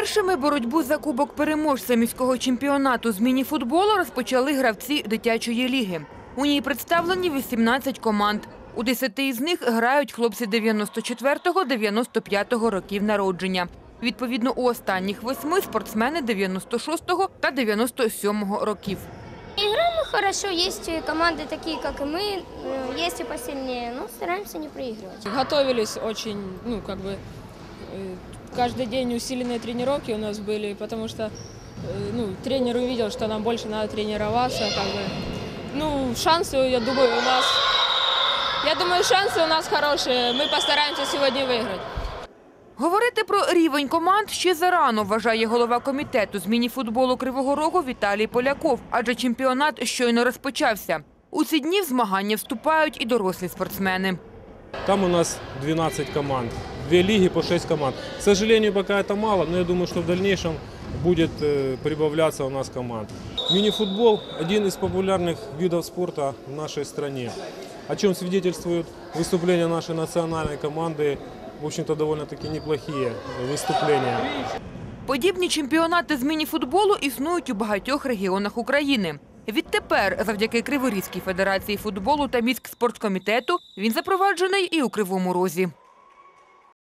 Першими боротьбу за кубок переможця міського чемпіонату з мініфутболу розпочали гравці дитячої ліги. У ній представлені 18 команд. У 10 із них грають хлопці 94-95 років народження. Відповідно, у останніх восьми спортсмени 96-го та 97-го років. Играем мы хорошо, есть и команды такие, как и мы, э, есть и посильнее, но стараемся не проигрывать. Готовились очень, ну, как бы, э, каждый день усиленные тренировки у нас были, потому что, э, ну, тренер увидел, что нам больше надо тренироваться, как бы. Ну, шансы, я думаю, у нас, я думаю, шансы у нас хорошие, мы постараемся сегодня выиграть. Говорити про рівень команд ще зарано, вважає голова комітету з мініфутболу Кривого Рогу Віталій Поляков, адже чемпіонат щойно розпочався. У ці дні в змагання вступають і дорослі спортсмени. Там у нас 12 команд, две лиги по 6 команд. К сожалению, пока это мало, но я думаю, что в дальнейшем будет э, прибавляться у нас команд. Мини-футбол – один из популярных видов спорта в нашей стране, о чем свидетельствуют выступления нашей национальной команды, в общем-то, довольно-таки неплохие выступления. Подібні чемпіонати з мініфутболу існують у багатьох регіонах України. Відтепер, завдяки Криворізькій федерації футболу та міськспорткомітету, він запроваджений і у Кривому Розі.